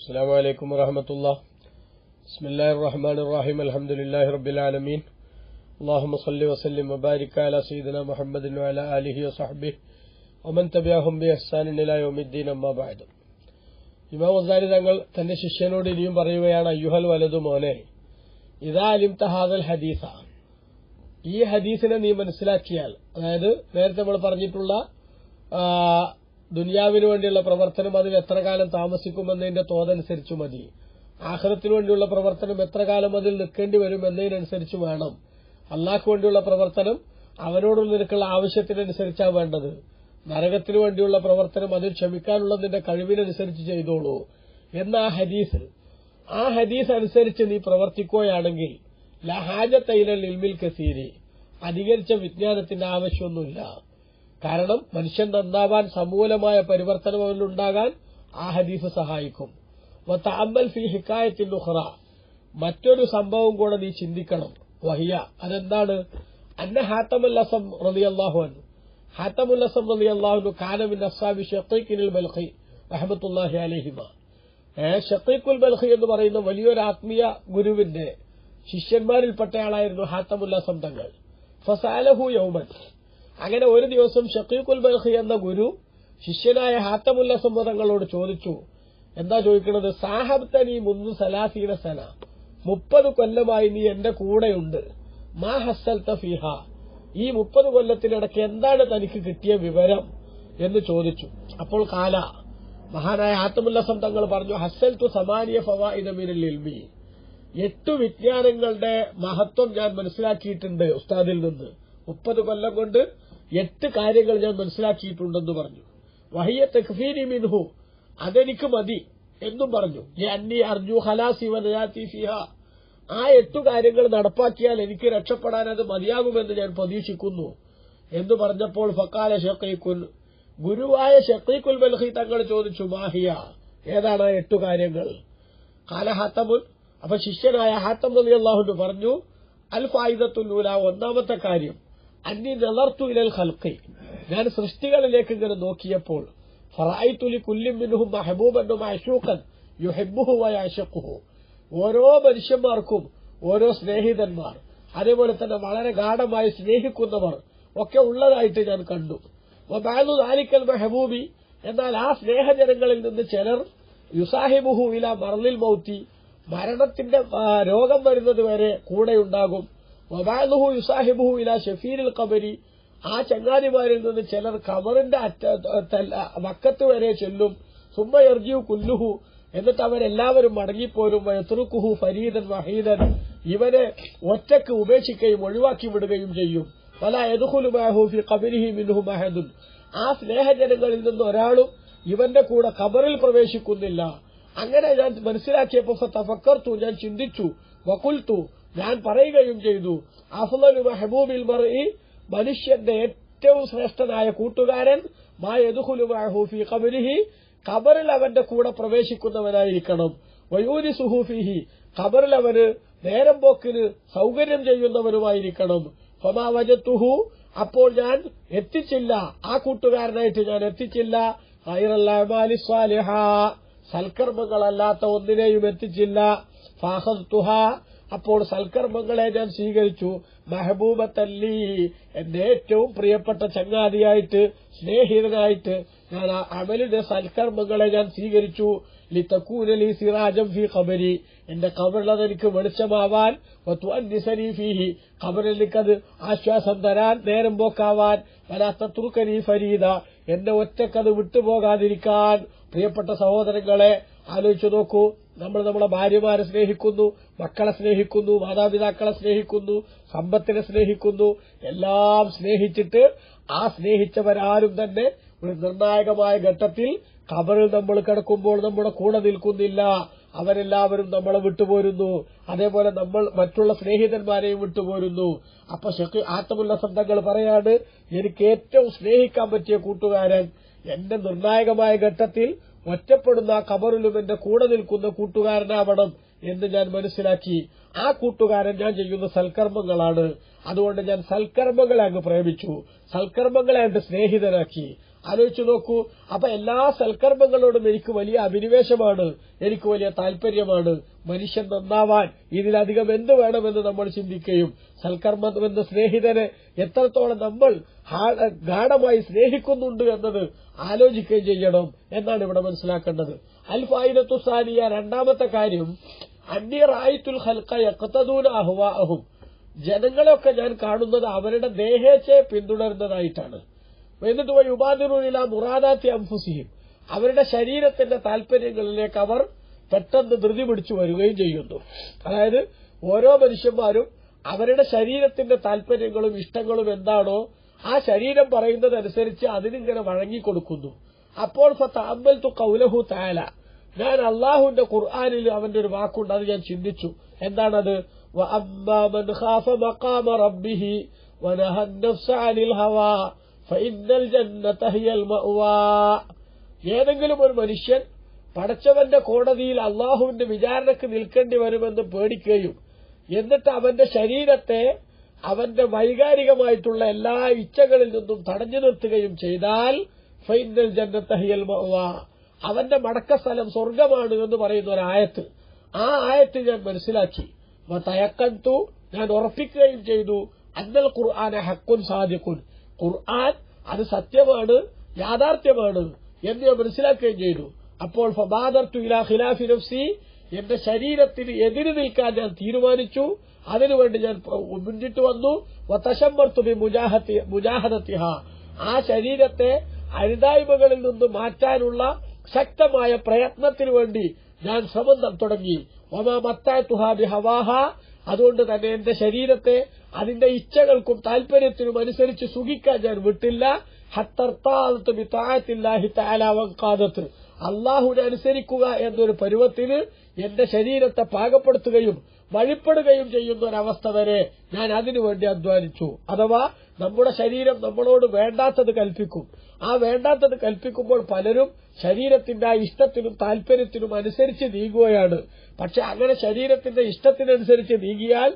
السلام عليكم ورحمة الله بسم الله الرحمن الرحيم الحمد لله رب العالمين اللهم صل وسلم وبارك على سيدنا محمد وعلى آله وصحبه ومن تبعهم بإحسان إلى يوم الدين أما بعد ഇമാം വസാരി തങ്ങൾ തന്റെ ശിഷ്യനോട് ഇനിയും പറയുകയാണ് അയ്യുഹൽ വലതു മോനെ ഇതാ അലിം തഹാദൽ ഹദീസ ഈ ഹദീസിനെ നീ മനസ്സിലാക്കിയാൽ അതായത് നേരത്തെ നമ്മൾ പറഞ്ഞിട്ടുള്ള ആ, ദുനിയാവിന് വേണ്ടിയുള്ള പ്രവർത്തനം അതിൽ എത്ര കാലം താമസിക്കുമെന്നതിന്റെ തോതനുസരിച്ച് മതി. ആഹ്റത്തിനു വേണ്ടിയുള്ള പ്രവർത്തനം എത്ര കാലം അതിൽ നിൽക്കേണ്ടി വരും എന്നതിനനുസരിച്ച് വേണം. അള്ളാഹ്ക്ക് വേണ്ടിയുള്ള പ്രവർത്തനം അവനോട് നിനക്കുള്ള ആവശ്യത്തിനനുസരിച്ചാണ് വേണ്ടത്. നരകത്തിനു വേണ്ടിയുള്ള പ്രവർത്തനം അതിൽ ക്ഷമിക്കാനുള്ളതിന്റെ കഴിവിനനുസരിച്ച് ചെയ്തോളൂ. എന്ന ആ ഹദീസ് ആ ഹദീസ് അനുസരിച്ച് നീ പ്രവർത്തിക്കുകയാണെങ്കിൽ ലഹാജ തൈലൽ ഇൽമിൽ കസീരി അധികരിച്ച വിജ്ഞാനത്തിന്റെ ആവശ്യമൊന്നുമില്ല. കാരണം മനുഷ്യൻ നന്നാവാൻ സമൂലമായ പരിവർത്തനം അവനുണ്ടാകാൻ ആ ഹദീസ് സഹായിക്കും. വത്തഅമ്മൽ ഫി ഹിക്കായത്തിൽ മറ്റൊരു സംഭവം കൂടെ നീ ചിന്തിക്കണം. വഹിയ. അതെന്താണ്? അന്ന ഹാത്തമുൽ അസം റളിയല്ലാഹു അൻഹു. ഹാത്തമുൽ അസം റളിയല്ലാഹു അസാബി കാന ബൽഹി അഹമ്മത്തുല്ലാഹി അലൈഹിമ. ഷഖീഖുൽ ബൽഖി എന്ന് പറയുന്ന വലിയൊരു ആത്മീയ ഗുരുവിന്റെ ശിഷ്യന്മാരിൽപ്പെട്ടയാളായിരുന്നു ഹാത്തമുൽ അസം തങ്ങൾ. ഫസാലഹു യൗമൻ. അങ്ങനെ ഒരു ദിവസം ഷക്കീഖുൽ ബൽഖി എന്ന ഗുരു ശിഷ്യനായ ഹാത്തമുല്ല സമ്മതങ്ങളോട് ചോദിച്ചു എന്താ ചോദിക്കുന്നത് സാഹബ് തനി മുന്നു സലാസീന സന. മുപ്പത് കൊല്ലമായി നീ എന്റെ കൂടെയുണ്ട്. മാ ഹസൽ തഫീഹ ഈ മുപ്പത് കൊല്ലത്തിനിടയ്ക്ക് എന്താണ് തനിക്ക് കിട്ടിയ വിവരം? എന്ന് ചോദിച്ചു. അപ്പോൾ കാല മഹാനായ ആത്തമുല്ലസം തങ്ങൾ പറഞ്ഞു ഹസൽ തു സമാനിയ ഫവാഇദമിനൽ ഇൽമി. എട്ട് വിജ്ഞാനങ്ങളുടെ മഹത്വം ഞാൻ മനസ്സിലാക്കിയിട്ടുണ്ട് ഉസ്താദിൽ നിന്ന്. മുപ്പത് കൊല്ലം കൊണ്ട് എട്ട് കാര്യങ്ങൾ ഞാൻ മനസ്സിലാക്കിയിട്ടുണ്ടെന്ന് പറഞ്ഞു. വഹിയ തക്ഫീരി മിൻഹു അതെനിക്ക് മതി എന്നും പറഞ്ഞു. അന്നി അർജു ഹലാസി വനയാത്തി ഫിഹ ആ എട്ടു കാര്യങ്ങൾ നടപ്പാക്കിയാൽ എനിക്ക് രക്ഷപ്പെടാൻ അത് മതിയാകുമെന്ന് ഞാൻ പ്രതീക്ഷിക്കുന്നു എന്ന് പറഞ്ഞപ്പോൾ ഫക്കാല ഷക്കീക്കുൽ ഗുരുവായ ഷക്കീക്കുൽ ബൽഹി തങ്ങൾ ചോദിച്ചു മാഹിയ ഏതാണ് ആ എട്ടു കാര്യങ്ങൾ? കാല ഹാത്തമുൻ അപ്പൊ ശിഷ്യനായ ഹാത്തം നബി അള്ളാഹുന് പറഞ്ഞു അൽ ഫായിദത്തുല്ലൂല ഒന്നാമത്തെ കാര്യം. അന്നി നെളർത്തു ഇലൽ ഖൽഖി. ഞാൻ സൃഷ്ടികളിലേക്ക് ഇങ്ങനെ നോക്കിയപ്പോൾ ഫറായിത്തുലി കുല്ലിമിനുഹും മിൻഹും മെഹബൂബൻ മഅശൂഖൻ യുഹിബ്ബുഹു വയഅശഖുഹു ഓരോ മനുഷ്യന്മാർക്കും ഓരോ സ്നേഹിതന്മാർ അതേപോലെ തന്നെ വളരെ ഗാഠമായി സ്നേഹിക്കുന്നവർ ഒക്കെ ഉള്ളതായിട്ട് ഞാൻ കണ്ടു. വബഅദു ദാലിക്കൽ മെഹബൂബി എന്നാൽ ആ സ്നേഹജനങ്ങളിൽ നിന്ന് ചിലർ യുസാഹിബുഹു ഇല മറലിൽ മൗത്തി മരണത്തിന്റെ രോഗം വരുന്നത് വരെ കൂടെയുണ്ടാകും വബാലുഹു യുസാഹിബുഹു ഇല ഷഫീരിൽ കബരി ആ ചങ്ങാതിമാരിൽ നിന്ന് ചിലർ കബറിന്റെ അറ്റ വക്കത്ത് വരെ ചെല്ലും. സുമ്മ എർജിയു കുല്ലുഹു. എന്നിട്ട് അവരെല്ലാവരും മടങ്ങിപ്പോരും. വയത്തുറുക്കുഹു ഫരീദൻ വഹീദൻ. ഇവനെ ഒറ്റയ്ക്ക് ഉപേക്ഷിക്കുകയും ഒഴിവാക്കി വിടുകയും ചെയ്യും. വല യദുഹുലുമാഹു കബരിഹി മിനുഹു മഹദുൻ. ആ സ്നേഹജനങ്ങളിൽ നിന്ന് ഒരാളും ഇവന്റെ കൂടെ ഖബറിൽ പ്രവേശിക്കുന്നില്ല. അങ്ങനെ ഞാൻ മനസ്സിലാക്കിയപ്പോ തഫക്കർത്തു ഞാൻ ചിന്തിച്ചു. വകുൽത്തു ഞാൻ പറയുകയും ചെയ്തു. അഫ്ലു മെഹബൂബിൽ മറി മനുഷ്യന്റെ ഏറ്റവും ശ്രേഷ്ഠനായ കൂട്ടുകാരൻ മാ യദുഹുലു മഅഹു ഫി ഖബരിഹി ഖബറിൽ അവന്റെ കൂടെ പ്രവേശിക്കുന്നവനായിരിക്കണം. വയൂരി സുഹൂഫിഹി ഖബറിൽ അവന് നേരം പോക്കിന് സൗകര്യം ചെയ്യുന്നവനുമായിരിക്കണം. ഫമാവജത്തുഹു അപ്പോൾ ഞാൻ എത്തിച്ചില്ല. ആ കൂട്ടുകാരനായിട്ട് ഞാൻ എത്തിച്ചില്ല. സൽക്കർമ്മങ്ങളല്ലാത്ത ഒന്നിനെയും എത്തിച്ചില്ല. ഫാഹത്തുഹ അപ്പോൾ സൽക്കർമ്മങ്ങളെ ഞാൻ സ്വീകരിച്ചു. മെഹബൂബത്തല്ലി എന്റെ ഏറ്റവും പ്രിയപ്പെട്ട ചങ്ങാതിയായിട്ട് സ്നേഹിതനായിട്ട് ഞാൻ ആ അമലിന്റെ സൽക്കർമ്മങ്ങളെ ഞാൻ സ്വീകരിച്ചു. ലിത്തക്കൂനലി സിറാജം ഫി ഖബരി. എന്റെ കബറിലത് എനിക്ക് വെളിച്ചമാവാൻ വത്തുഅന്നിസനി ഫീഹി. ഖബറിൽ എനിക്കത് ആശ്വാസം തരാൻ നേരം പോക്കാവാൻ. വലാത്തത്തുറുക്കനി ഫരീദ. എന്റെ ഒറ്റക്കത് വിട്ടുപോകാതിരിക്കാൻ. പ്രിയപ്പെട്ട സഹോദരങ്ങളെ ആലോചിച്ചു നോക്കൂ. നമ്മൾ നമ്മളെ ഭാര്യമാരെ സ്നേഹിക്കുന്നു മക്കളെ സ്നേഹിക്കുന്നു മാതാപിതാക്കളെ സ്നേഹിക്കുന്നു സമ്പത്തിനെ സ്നേഹിക്കുന്നു. എല്ലാം സ്നേഹിച്ചിട്ട് ആ സ്നേഹിച്ചവരാരും തന്നെ ഒരു നിർണായകമായ ഘട്ടത്തിൽ കബറിൽ നമ്മൾ കിടക്കുമ്പോൾ നമ്മുടെ കൂടെ നിൽക്കുന്നില്ല. അവരെല്ലാവരും നമ്മളെ വിട്ടുപോരുന്നു. അതേപോലെ നമ്മൾ മറ്റുള്ള സ്നേഹിതന്മാരെയും വിട്ടുപോരുന്നു. അപ്പൊ ഷെഖ് ആത്തമുല്ല ശബ്ദങ്ങൾ പറയാണ് എനിക്ക് ഏറ്റവും സ്നേഹിക്കാൻ പറ്റിയ കൂട്ടുകാരൻ എന്റെ നിർണായകമായ ഘട്ടത്തിൽ ഒറ്റപ്പെടുന്ന ആ ഖബറിലും എന്റെ കൂടെ നിൽക്കുന്ന കൂട്ടുകാരനാവണം എന്ന് ഞാൻ മനസ്സിലാക്കി. ആ കൂട്ടുകാരൻ ഞാൻ ചെയ്യുന്ന സൽക്കർമ്മങ്ങളാണ്. അതുകൊണ്ട് ഞാൻ സൽക്കർമ്മങ്ങളെ അങ്ങ് പ്രേമിച്ചു. സൽക്കർമ്മങ്ങളെ അങ്ങ് സ്നേഹിതനാക്കി. ആലോചിച്ചു നോക്കൂ. അപ്പൊ എല്ലാ സൽക്കർമ്മങ്ങളോടും എനിക്ക് വലിയ അഭിനിവേശമാണ്. എനിക്ക് വലിയ താല്പര്യമാണ് മനുഷ്യൻ നന്നാവാൻ ഇതിലധികം എന്ത് വേണമെന്ന് നമ്മൾ ചിന്തിക്കുകയും സൽക്കർമ്മം എന്ന സ്നേഹിതനെ എത്രത്തോളം നമ്മൾ ഗാഠമായി സ്നേഹിക്കുന്നുണ്ട് എന്നത് ആലോചിക്കുകയും ചെയ്യണം എന്നാണ് ഇവിടെ മനസ്സിലാക്കേണ്ടത്. അൽഫായിനത്തു സാനിയ രണ്ടാമത്തെ കാര്യം അന്യറായിത്തുൽ ഹൽക്ക യക്കത്തദൂന അഹ്വാഅഹും. ജനങ്ങളെയൊക്കെ ഞാൻ കാണുന്നത് അവരുടെ ദേഹേച്ഛയെ പിന്തുടരുന്നതായിട്ടാണ്. എന്നിട്ട് പോയി ഉപാധിറുനില മുറാദാത്തി അംഫുസിഹിം അവരുടെ ശരീരത്തിന്റെ താല്പര്യങ്ങളിലേക്ക് അവർ പെട്ടെന്ന് ധൃതി പിടിച്ചു വരികയും ചെയ്യുന്നു അതായത് ഓരോ മനുഷ്യന്മാരും അവരുടെ ശരീരത്തിന്റെ താല്പര്യങ്ങളും ഇഷ്ടങ്ങളും എന്താണോ ആ ശരീരം പറയുന്നതനുസരിച്ച് അതിനിങ്ങനെ വഴങ്ങിക്കൊടുക്കുന്നു അപ്പോൾ ഫത്തഅമ്മൽ തു കൗലഹു താല ഞാൻ അള്ളാഹുവിന്റെ ഖുർആാനിൽ അവന്റെ ഒരു വാക്കുണ്ട് അത് ഞാൻ ചിന്തിച്ചു എന്താണത് وأما من خاف مقام ربه ونهى النفس عن الهوى ഏതെങ്കിലും ഒരു മനുഷ്യൻ പടച്ചവന്റെ കോടതിയിൽ അള്ളാഹുവിന്റെ വിചാരണക്ക് നിൽക്കേണ്ടി വരുമെന്ന് പേടിക്കുകയും എന്നിട്ട് അവന്റെ ശരീരത്തെ അവന്റെ വൈകാരികമായിട്ടുള്ള എല്ലാ ഇച്ഛകളിൽ നിന്നും തടഞ്ഞു നിർത്തുകയും ചെയ്താൽ ഫൈനൽ ജന്നത്തഹിയൽ അവന്റെ മടക്കസ്ഥലം സ്വർഗമാണ് എന്ന് പറയുന്ന ഒരു ആയത്ത്. ആ ആയത്ത് ഞാൻ മനസ്സിലാക്കി. തയക്കത്തു ഞാൻ ഉറപ്പിക്കുകയും ചെയ്തു. അന്നൽ ഖുർആാനെ ഹക്കുൻ സാധിക്കുന്നു ഖുർആൻ അത് സത്യമാണ് യാഥാർത്ഥ്യമാണ് എന്ന് ഞാൻ മനസ്സിലാക്കുകയും ചെയ്തു. അപ്പോൾ ഫബാദർത്തു ഇലാ ഖിലാഫി നഫ്സി എന്റെ ശരീരത്തിന് എതിര് നിൽക്കാൻ ഞാൻ തീരുമാനിച്ചു. അതിനുവേണ്ടി ഞാൻ മുന്നിട്ട് വന്നു. വത്തശമ്പർത്തുബി മുജാഹത്തി മുജാഹദത്തിഹ. ആ ശരീരത്തെ അരുതായ്മകളിൽ നിന്ന് മാറ്റാനുള്ള ശക്തമായ പ്രയത്നത്തിനു വേണ്ടി ഞാൻ ശ്രമം തുടങ്ങി. ഒമാ മത്തായ തുഹാബി ഹവാഹ അതുകൊണ്ട് തന്നെ എന്റെ ശരീരത്തെ അതിന്റെ ഇച്ഛകൾക്കും താല്പര്യത്തിനും അനുസരിച്ച് സുഖിക്കാൻ ഞാൻ വിട്ടില്ല. ഹത്തർത്താലത്ത് ബിത്തായത്തില്ലാഹി താലാവങ്കാദത്ത് അള്ളാഹുവിനെ അനുസരിക്കുക എന്നൊരു പരുവത്തിന് എന്റെ ശരീരത്തെ പാകപ്പെടുത്തുകയും വഴിപ്പെടുകയും ചെയ്യുന്ന ഒരവസ്ഥ വരെ ഞാൻ അതിനുവേണ്ടി അധ്വാനിച്ചു. അഥവാ നമ്മുടെ ശരീരം നമ്മളോട് വേണ്ടാത്തത് കൽപ്പിക്കും. ആ വേണ്ടാത്തത് കൽപ്പിക്കുമ്പോൾ പലരും ശരീരത്തിന്റെ ആ ഇഷ്ടത്തിനും താല്പര്യത്തിനും അനുസരിച്ച് നീങ്ങുകയാണ്. പക്ഷെ അങ്ങനെ ശരീരത്തിന്റെ ഇഷ്ടത്തിനനുസരിച്ച് നീങ്ങിയാൽ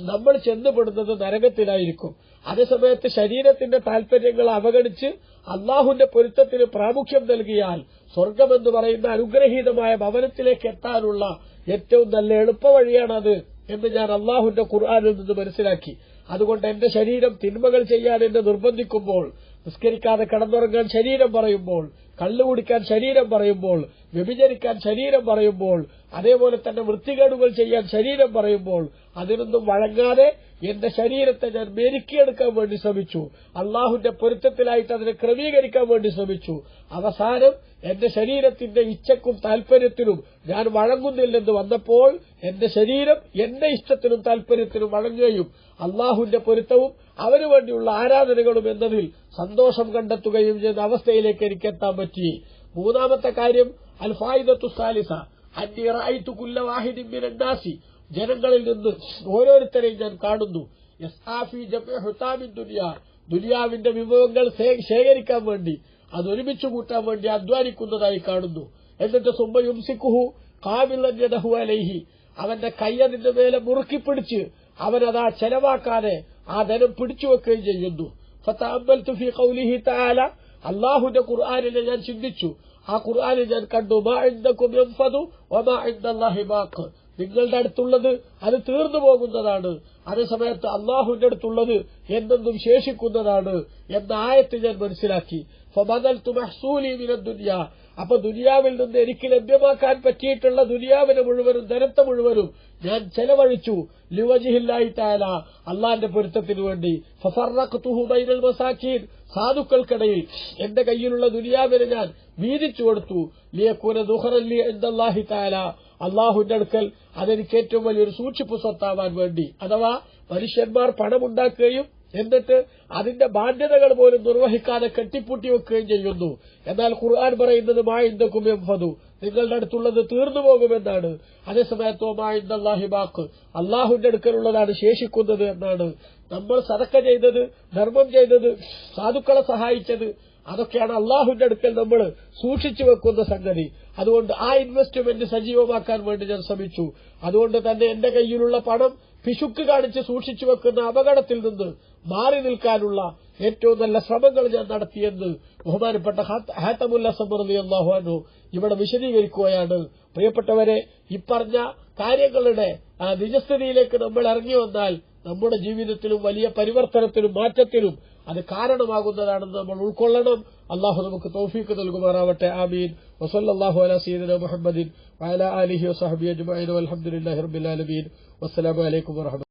നമ്മൾ ചെന്നുപെടുന്നത് നരകത്തിലായിരിക്കും. അതേസമയത്ത് ശരീരത്തിന്റെ താല്പര്യങ്ങൾ അവഗണിച്ച് അള്ളാഹുന്റെ പൊരുത്തത്തിന് പ്രാമുഖ്യം നൽകിയാൽ സ്വർഗമെന്ന് പറയുന്ന അനുഗ്രഹീതമായ ഭവനത്തിലേക്ക് എത്താനുള്ള ഏറ്റവും നല്ല എളുപ്പവഴിയാണത് എന്ന് ഞാൻ അള്ളാഹുന്റെ ഖുർആാനിൽ നിന്ന് മനസ്സിലാക്കി. അതുകൊണ്ട് എന്റെ ശരീരം തിന്മകൾ ചെയ്യാൻ എന്നെ നിർബന്ധിക്കുമ്പോൾ നിസ്കരിക്കാതെ കിടന്നുറങ്ങാൻ ശരീരം പറയുമ്പോൾ കള്ളു കുടിക്കാൻ ശരീരം പറയുമ്പോൾ വ്യഭിചരിക്കാൻ ശരീരം പറയുമ്പോൾ അതേപോലെ തന്നെ വൃത്തികേടുകൾ ചെയ്യാൻ ശരീരം പറയുമ്പോൾ അതിനൊന്നും വഴങ്ങാതെ എന്റെ ശരീരത്തെ ഞാൻ മെരുക്കിയെടുക്കാൻ വേണ്ടി ശ്രമിച്ചു. അള്ളാഹുന്റെ പൊരുത്തത്തിലായിട്ട് അതിനെ ക്രമീകരിക്കാൻ വേണ്ടി ശ്രമിച്ചു. അവസാനം എന്റെ ശരീരത്തിന്റെ ഇച്ഛക്കും താൽപര്യത്തിനും ഞാൻ വഴങ്ങുന്നില്ലെന്ന് വന്നപ്പോൾ എന്റെ ശരീരം എന്റെ ഇഷ്ടത്തിനും താൽപര്യത്തിനും വഴങ്ങുകയും അള്ളാഹുവിന്റെ പൊരുത്തവും അവനു വേണ്ടിയുള്ള ആരാധനകളും എന്നതിൽ സന്തോഷം കണ്ടെത്തുകയും ചെയ്യുന്ന അവസ്ഥയിലേക്ക് എനിക്ക് എത്താൻ പറ്റി. മൂന്നാമത്തെ കാര്യം അൽഫായിദത്തുസാലിസ അന്യറായിത്തു കുല്ലവാഹിദിൻ മിനന്നാസി ജനങ്ങളിൽ നിന്ന് ഓരോരുത്തരെയും ഞാൻ കാണുന്നു. ദുനിയാവിന്റെ വിഭവങ്ങൾ ശേഖരിക്കാൻ വേണ്ടി അത് ഒരുമിച്ച് കൂട്ടാൻ വേണ്ടി അധ്വാനിക്കുന്നതായി കാണുന്നു. എന്നിട്ട് സുമ്മ സിക്കുഹു കാവിളന്യദഹു അലൈഹി. അവന്റെ കയ്യതിന്റെ മേലെ മുറുക്കിപ്പിടിച്ച് അവനതാ ചെലവാക്കാതെ ആ ധനം പിടിച്ചു വെക്കുകയും ചെയ്യുന്നു. ഫതഅമ്മൽതു തുഫി കൌലിഹി തആല. അല്ലാഹുവിന്റെ ഖുർആാനിനെ ഞാൻ ചിന്തിച്ചു. ആ ഖുർആാനിൽ ഞാൻ കണ്ടു മാ നിങ്ങളുടെ അടുത്തുള്ളത് അത് തീർന്നു പോകുന്നതാണ്. അതേസമയത്ത് അള്ളാഹുവിന്റെ അടുത്തുള്ളത് എന്നെന്നും ശേഷിക്കുന്നതാണ് എന്ന ആയത്ത് ഞാൻ മനസ്സിലാക്കി. അപ്പൊ ദുനിയാവിൽ നിന്ന് എനിക്ക് ലഭ്യമാക്കാൻ പറ്റിയിട്ടുള്ള ദുനിയാവിനെ മുഴുവനും ധനത്തെ മുഴുവനും ഞാൻ ചെലവഴിച്ചു. ലിവജിഹില്ലായിട്ടാല അള്ളാന്റെ പൊരുത്തത്തിനു വേണ്ടി. സാധുക്കൾക്കിടയിൽ എന്റെ കയ്യിലുള്ള ദുനിയാവിനെ ഞാൻ വീതിച്ചു കൊടുത്തു. അള്ളാഹുവിന്റെ അടുക്കൽ അതെനിക്ക് ഏറ്റവും വലിയൊരു സൂക്ഷിപ്പ് സ്വത്താവാൻ വേണ്ടി. അഥവാ മനുഷ്യന്മാർ പണമുണ്ടാക്കുകയും എന്നിട്ട് അതിന്റെ ബാധ്യതകൾ പോലും നിർവഹിക്കാതെ കെട്ടിപ്പൂട്ടി വെക്കുകയും ചെയ്യുന്നു. എന്നാൽ ഖുർആൻ പറയുന്നത് മായിന്ദക്കും എംഫതു നിങ്ങളുടെ അടുത്തുള്ളത് തീർന്നു പോകുമെന്നാണ്. അതേസമയത്തോ മായിന്ദാഹിബാക്ക് അള്ളാഹുവിന്റെ അടുക്കലുള്ളതാണ് ശേഷിക്കുന്നത് എന്നാണ്. നമ്മൾ സതക്ക ചെയ്തത് ധർമ്മം ചെയ്തത് സാധുക്കളെ സഹായിച്ചത് അതൊക്കെയാണ് അള്ളാഹുവിന്റെ അടുക്കൽ നമ്മൾ സൂക്ഷിച്ചു വെക്കുന്ന സംഗതി. അതുകൊണ്ട് ആ ഇൻവെസ്റ്റ്മെന്റ് സജീവമാക്കാൻ വേണ്ടി ഞാൻ ശ്രമിച്ചു. അതുകൊണ്ട് തന്നെ എന്റെ കയ്യിലുള്ള പണം പിശുക്ക് കാണിച്ച് സൂക്ഷിച്ചു വെക്കുന്ന അപകടത്തിൽ നിന്ന് മാറി നിൽക്കാനുള്ള ഏറ്റവും നല്ല ശ്രമങ്ങൾ ഞാൻ നടത്തിയെന്ന് ബഹുമാനപ്പെട്ട ഹാത്തമുല്ല സമൃദ്ധി അള്ളാഹുഅനു ഇവിടെ വിശദീകരിക്കുകയാണ്. പ്രിയപ്പെട്ടവരെ ഇപ്പറഞ്ഞ കാര്യങ്ങളുടെ നിജസ്ഥിതിയിലേക്ക് നമ്മൾ ഇറങ്ങി വന്നാൽ നമ്മുടെ ജീവിതത്തിലും വലിയ പരിവർത്തനത്തിനും മാറ്റത്തിനും അത് കാരണമാകുന്നതാണെന്ന് നമ്മൾ ഉൾക്കൊള്ളണം. അള്ളാഹു നമുക്ക് തോഫീക്ക് നൽകുമാറാവട്ടെ. ആമീൻ. വസല്ലാഹു അല സീദന മുഹമ്മദിൻ അലഹി ആലിഹി വസഹബി അജ്മൈൻ വൽഹംദുലില്ലാഹി റബ്ബിൽ ആലമീൻ. വസ്സലാമു അലൈക്കും വറഹ്മത്തുള്ളാഹി